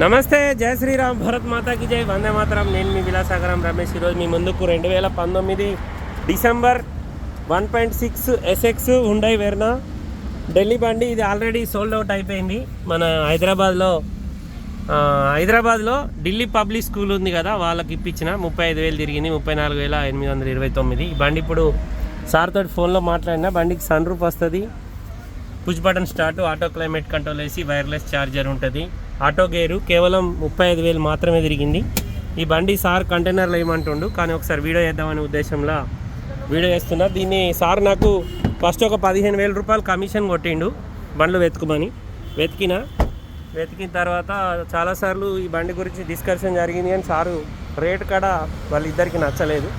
నమస్తే జయ శ్రీరామ్ భరత్ మాతాకి జై వందే మాతరం. నేను మీ విలాసాగరం రమేష్. ఈరోజు మీ ముందుకు రెండు వేల పంతొమ్మిది December one point six SX Hyundai Verna. Delhi బండి ఇది ఆల్రెడీ సోల్డ్ అవుట్ అయిపోయింది. మన హైదరాబాద్లో హైదరాబాద్లో ఢిల్లీ పబ్లిక్ స్కూల్ ఉంది కదా వాళ్ళకి ఇప్పించిన. ముప్పై ఐదు వేలు తిరిగింది ముప్పై నాలుగు వేల ఎనిమిది వందల ఇరవై తొమ్మిది. ఈ బండి ఇప్పుడు సార్ తోటి ఫోన్లో మాట్లాడినా బండికి సన్ రూఫ్ వస్తుంది. Push button start auto climate control వేసి వైర్లెస్ ఛార్జర్ ఉంటుంది. ఆటో గేరు కేవలం ముప్పై ఐదు వేలు మాత్రమే తిరిగింది. ఈ బండి సార్ కంటైనర్లో ఏమంటుండు? కానీ ఒకసారి వీడియో చేద్దామనే ఉద్దేశంలో వీడియో చేస్తున్నా. దీన్ని సార్ నాకు ఫస్ట్ ఒక పదిహేను వేల రూపాయలు కమిషన్ కొట్టిండు బండ్లు వెతుకుమని. వెతికిన వెతికిన తర్వాత చాలాసార్లు ఈ బండి గురించి డిస్కషన్ జరిగింది కానీ సారు రేట్ కాడ వాళ్ళిద్దరికి నచ్చలేదు.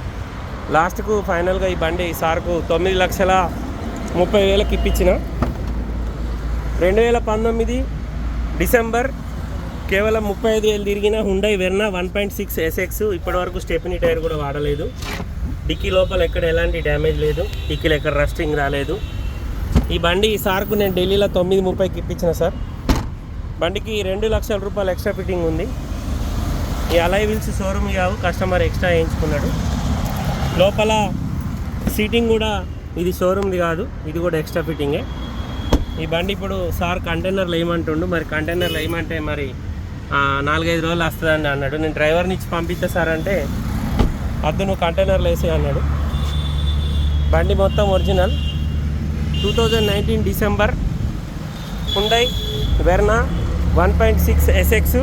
లాస్ట్కు ఫైనల్గా ఈ బండి సార్కు తొమ్మిది లక్షల ముప్పై వేలకు ఇప్పించిన. రెండు వేల పంతొమ్మిది డిసెంబర్ కేవలం ముప్పై ఐదు వేలు తిరిగిన Hyundai Verna one point six SX ఇప్పటివరకు స్టెపినీ టైర్ కూడా వాడలేదు. డిక్కీ లోపల ఎక్కడ ఎలాంటి డ్యామేజ్ లేదు. డిక్కీలో ఎక్కడ రస్టింగ్ రాలేదు. ఈ బండి ఈ సార్కు నేను ఢిల్లీలో తొమ్మిది ముప్పైకి ఇప్పించిన సార్. బండికి రెండు లక్షల రూపాయలు ఎక్స్ట్రా ఫిట్టింగ్ ఉంది. ఈ అలై వీల్స్ షోరూమ్ కావు కస్టమర్ ఎక్స్ట్రా వేయించుకున్నాడు. లోపల సీటింగ్ కూడా ఇది షోరూమ్ది కాదు. ఇది కూడా ఎక్స్ట్రా ఫిట్టింగే. ఈ బండి ఇప్పుడు సార్ కంటైనర్లు వేయమంటుండు. మరి కంటైనర్లు వేయమంటే మరి నాలుగైదు రోజులు వస్తుందని అన్నాడు. నేను డ్రైవర్ని ఇచ్చి పంపిస్తా సార్ అంటే వద్దు నువ్వు కంటైనర్లు వేసే అన్నాడు. బండి మొత్తం original. Two thousand nineteen December Hyundai Verna one point six SX.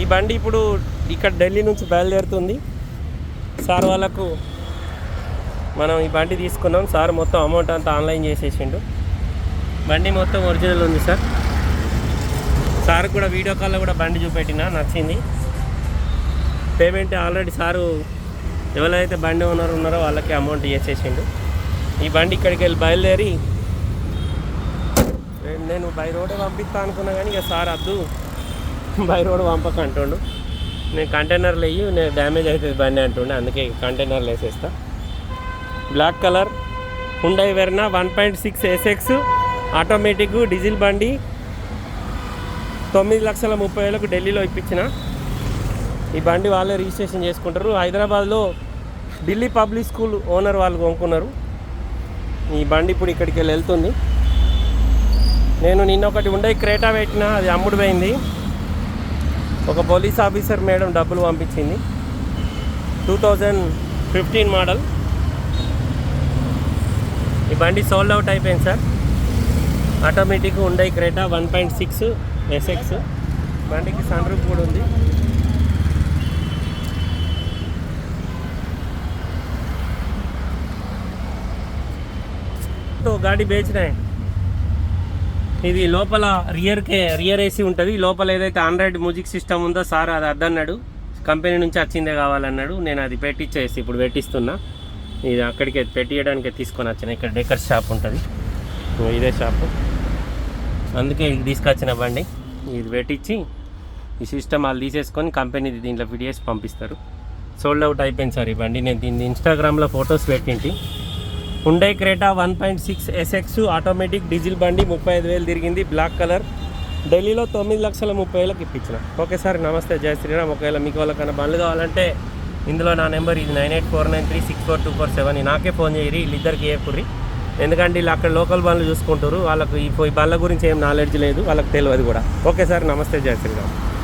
ఈ బండి ఇప్పుడు ఇక్కడ ఢిల్లీ నుంచి బయలుదేరుతుంది. సార్ వాళ్ళకు మనం ఈ బండి తీసుకున్నాం. సార్ మొత్తం అమౌంట్ అంతా ఆన్లైన్ చేసేసిండు. బండి మొత్తం ఒరిజినల్ ఉంది సార్. సార్ కూడా వీడియో కాల్లో కూడా బండి చూపెట్టిన నచ్చింది. పేమెంట్ ఆల్రెడీ సారు ఎవరైతే బండి ఓనర్ ఉన్నారో వాళ్ళకి అమౌంట్ చేసేసిండు. ఈ బండి ఇక్కడికి వెళ్ళి బయలుదేరి నేను బై రోడ్ పంపిస్తా అనుకున్నా కానీ ఇక సార్ వద్దు. బై రోడ్ పంపక అంటుండు నేను కంటైనర్లు వేయి నేను డ్యామేజ్ అవుతుంది బండి అంటుండే. అందుకే కంటైనర్లు వేసేస్తా. Black colour Hyundai Verna one point six SX automatic diesel బండి తొమ్మిది లక్షల ముప్పై వేలకు ఢిల్లీలో ఇప్పించిన. ఈ బండి వాళ్ళే రిజిస్ట్రేషన్ చేసుకుంటారు. హైదరాబాద్లో ఢిల్లీ పబ్లిక్ స్కూల్ ఓనర్ వాళ్ళు కొనుక్కున్నారు. ఈ బండి ఇప్పుడు ఇక్కడికి వెళ్ళి వెళ్తుంది. నేను నిన్న ఒకటి ఉండే క్రేటా పెట్టిన అది అమ్ముడు పోయింది ఒక పోలీస్ ఆఫీసర్ మేడం డబ్బులు పంపించింది. Two thousand fifteen model. ఈ బండి సోల్డ్ అవుట్ అయిపోయింది సార్. ఆటోమేటిక్ ఉండే Creta one point six. SX బండికి సన్ రూఫ్ కూడా ఉంది तो गाड़ी बेच रहे हैं ఇది లోపల రియర్కే రియర్ ఏసీ ఉంటుంది లోపల ఏదైతే ఆండ్రాయిడ్ మ్యూజిక్ సిస్టమ్ ఉందో సార్ అది అద్దన్నాడు కంపెనీ నుంచి వచ్చిందే కావాలన్నాడు నేను అది పెట్టించేసి ఇప్పుడు పెట్టిస్తున్నా ఇది అక్కడికి పెట్టియడానికి తీసుకొని వచ్చిన ఇక్కడ డెకర్ షాప్ ఉంటుంది ఇగో ఇదే షాపు అందుకే ఇది తీసుకొచ్చిన బండి. ఇది పెట్టించి ఈ సిస్టమ్ వాళ్ళు తీసేసుకొని కంపెనీ దీంట్లో ఫిట్ చేసి పంపిస్తారు. సోల్డ్ అవుట్ అయిపోయింది సార్ ఈ బండి. నేను దీన్ని ఇన్స్టాగ్రామ్లో photos పెట్టింటి. Hyundai Creta one point six SX automatic diesel బండి ముప్పై ఐదు వేలు తిరిగింది బ్లాక్ కలర్ ఢిల్లీలో తొమ్మిది లక్షల ముప్పై వేలకు ఇప్పించిన. ఓకే సార్ నమస్తే జయ శ్రీరామ్. ఒకవేళ మీకు వాళ్ళకన్నా బండ్లు కావాలంటే ఇందులో నా నెంబర్ ఇది nine eight four nine three six four two four seven. నాకే ఫోన్ చేయరు వీళ్ళిద్దరికి ఏకుర్రి ఎందుకంటే వీళ్ళు అక్కడ లోకల్ బండ్లు చూసుకుంటారు. వాళ్ళకు ఈ బండ్ల గురించి ఏం నాలెడ్జ్ లేదు. వాళ్ళకి తెలియదు కూడా. ఓకే సార్ నమస్తే జయ శ్రీరామ్.